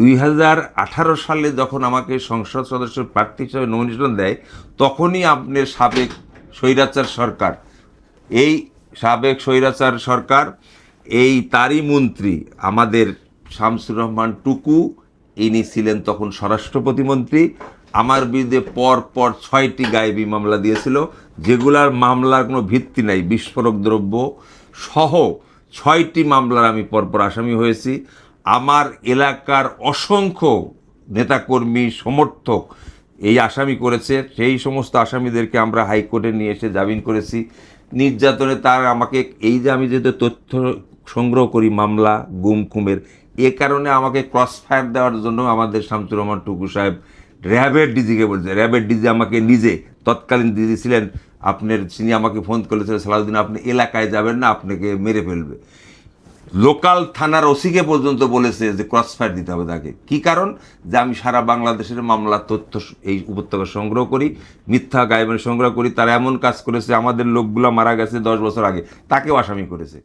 দুই হাজার আঠারো সালে যখন আমাকে সংসদ সদস্য প্রার্থী হিসেবে নমিনেশন দেয়, তখনই আপনার সাবেক স্বৈরাচার সরকার, এই সাবেক স্বৈরাচার সরকার, এই তারই মন্ত্রী, আমাদের শামসুর রহমান টুকু, ইনি ছিলেন তখন স্বরাষ্ট্র প্রতিমন্ত্রী, আমার বিরুদ্ধে পর পর ছয়টি গায়েবী মামলা দিয়েছিল, যেগুলার মামলার কোনো ভিত্তি নাই, বিস্ফোরক দ্রব্য সহ ছয়টি মামলার আমি পরপর আসামি হয়েছি। আমার এলাকার অসংখ্য নেতাকর্মী, সমর্থক এই আসামি করেছে। সেই সমস্ত আসামিদেরকে আমরা হাইকোর্টে নিয়ে এসে জামিন করেছি। নির্যাতনে তার আমাকে, এই যে আমি যেহেতু তথ্য সংগ্রহ করি, মামলা, গুম, খুমের, এ কারণে আমাকে ক্রস ফায়ার দেওয়ার জন্য আমাদের শামসুর রহমান টুকু সাহেব র্যাবের ডিজিকে বলছে। র্যাবের ডিজি আমাকে নিজে, তৎকালীন ডিজি ছিলেন, আপনার তিনি আমাকে ফোন করেছিলেন, সালাউদ্দিন, আপনি এলাকায় যাবেন না, আপনাকে মেরে ফেলবে। লোকাল থানার ওসিকে পর্যন্ত বলেছে যে ক্রসফায়ার দিতে হবে তাকে। কি কারণ? যে আমি সারা বাংলাদেশের মামলার তথ্য এই উপত্যকা সংগ্রহ করি, মিথ্যা গায়েবের সংগ্রহ করি, তারা এমন কাজ করেছে আমাদের লোকগুলো মারা গেছে দশ বছর আগে। তাকেও আসামি করেছে।